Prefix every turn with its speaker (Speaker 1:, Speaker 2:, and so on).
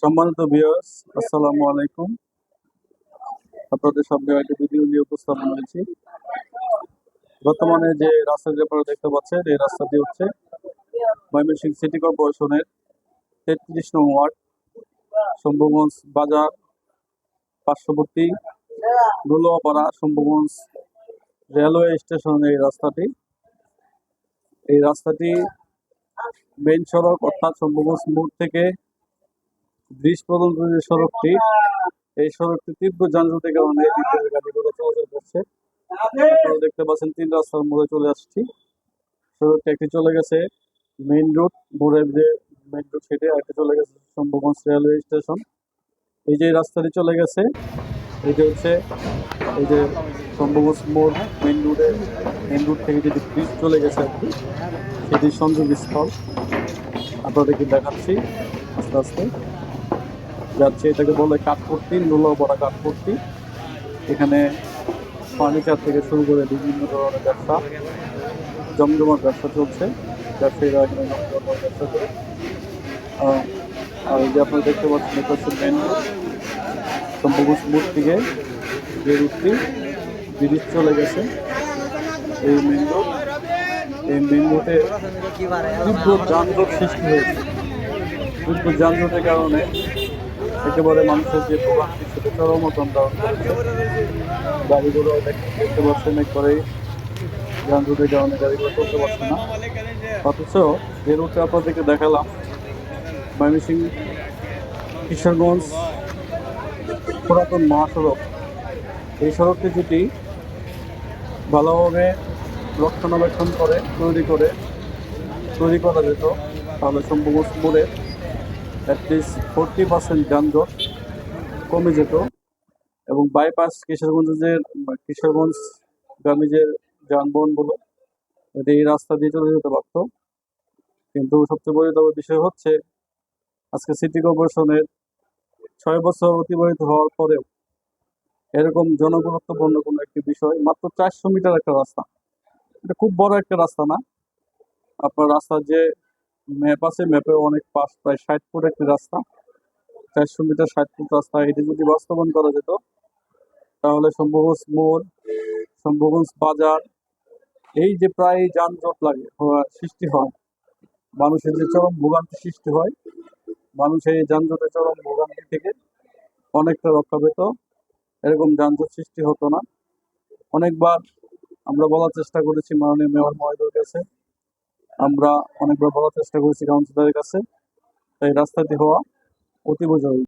Speaker 1: সম্মানিত ভিউয়ার্স আসসালামু আলাইকুম। আপনাদের সামনে একটি ভিডিও নিয়ে উপস্থাপন হয়েছি। বর্তমানে যে রাস্তাটি আপনারা দেখতে পাচ্ছেন, এই রাস্তাটি হচ্ছে ময়মনসিংহ সিটি কর্পোরেশনের তেত্রিশ নং ওয়ার্ড, শম্ভুগঞ্জ বাজার, পার্শ্ববর্তী গোলোয়াপাড়া, শম্ভুগঞ্জ রেলওয়ে স্টেশনের এই রাস্তাটি। এই রাস্তাটি মেইন সড়ক অর্থাৎ শম্ভুগঞ্জ মোড় থেকে ব্রিজ পর্যন্ত যে সড়কটি, এই সড়কটি তীব্র যানজটের কারণে এই দিক গাড়িগুলো চলাচল করছে। আপনারা দেখতে পাচ্ছেন, তিন রাস্তার মোড়ে চলে আসছি। সড়কটি একটি চলে গেছে মেইন রোড, মোড়ের যে মেইন রোড সেটি একটি চলে গেছে শম্ভুগঞ্জ রেলওয়ে স্টেশন। এই যে রাস্তাটি চলে গেছে এটি হচ্ছে, এই যে শম্ভুগঞ্জ মোড়, মেইন রোডে, মেইন রোড থেকে যেটি ব্রিজ চলে গেছে আর কি সেটির সংযোগ স্থল আপনাদেরকে দেখাচ্ছি আস্তে আস্তে। যাচ্ছে, এটাকে বলে কাঠপট্টি বড়া কাঠপট্টি। এখানে ফার্নিচার থেকে শুরু করে বিভিন্ন ধরনের ব্যবসা জমজমার ব্যবসা চলছে। ব্যবসায়ীরা এখানে জমজমার ব্যবসা করে। আর যে আপনারা দেখতে পাচ্ছেন, এটা হচ্ছে মেন সম্ভবত মোড় থেকে যে রুটটি ব্রিজ চলে গেছে, এই মেন রোড এই মেন রোডে তীব্র যানজট সৃষ্টি হয়েছে। তীব্র যানজটের কারণে একেবারে মানুষের যে ভোগান্তি সেটা ধারণ করেছে গাড়িগুলো দেখ- দেখতে পাচ্ছেন একবারেই। যানজটের কারণে গাড়িগুলো চলতে পারছে না। অথচ যে রুটটা আপনাদেরকে দেখালাম। ময়মনসিং, কিশোরগঞ্জ, পুরাতন মহাসড়ক। এই সড়কটি যদি ভালোভাবে রক্ষণাবেক্ষণ করে, তৈরি করে, তৈরি করা যেত, তাহলে সম্ভবত অ্যাটলিস্ট ফোরটি পার্সেন্ট যানজট কমে যেত এবং বাইপাস কিশোরগঞ্জের, কিশোরগঞ্জ গ্রামে যে যানবাহনগুলো এটা এই রাস্তা দিয়ে চলে যেতে পারতো। কিন্তু সবচেয়ে বড় বিষয় হচ্ছে, আজকে সিটি কর্পোরেশনের ছয় বছর অতিবাহিত হওয়ার পরেও এরকম জনগুরুত্বপূর্ণ কোনো একটি বিষয়, মাত্র চারশো মিটার একটা রাস্তা। এটা খুব বড় একটা রাস্তা না। আপনার রাস্তার যে ম্যাপ আছে, ম্যাপে অনেক পাশ প্রায় ষাট ফুট একটি রাস্তা। চারশো মিটার ষাট ফুট রাস্তা। এটি যদি বাস্তবায়ন করা যেত, তাহলে শম্ভুগঞ্জ মোড়, শম্ভুগঞ্জ বাজার, এই যে প্রায় যানজট লাগে সৃষ্টি হয়। মানুষের যে চরম ভোগান্তি সৃষ্টি হয় মানুষের এই যানজটের চরম ভোগান্তি থেকে অনেকটা রক্ষা পেত এরকম যানজট সৃষ্টি হতো না। অনেকবার আমরা বলার চেষ্টা করেছি মাননীয় মেয়র মহোদয়ের কাছে। আমরা অনেকবার বলার চেষ্টা করেছি কাউন্সিলরের কাছে। তাই রাস্তাটি হওয়া অতীব জরুরি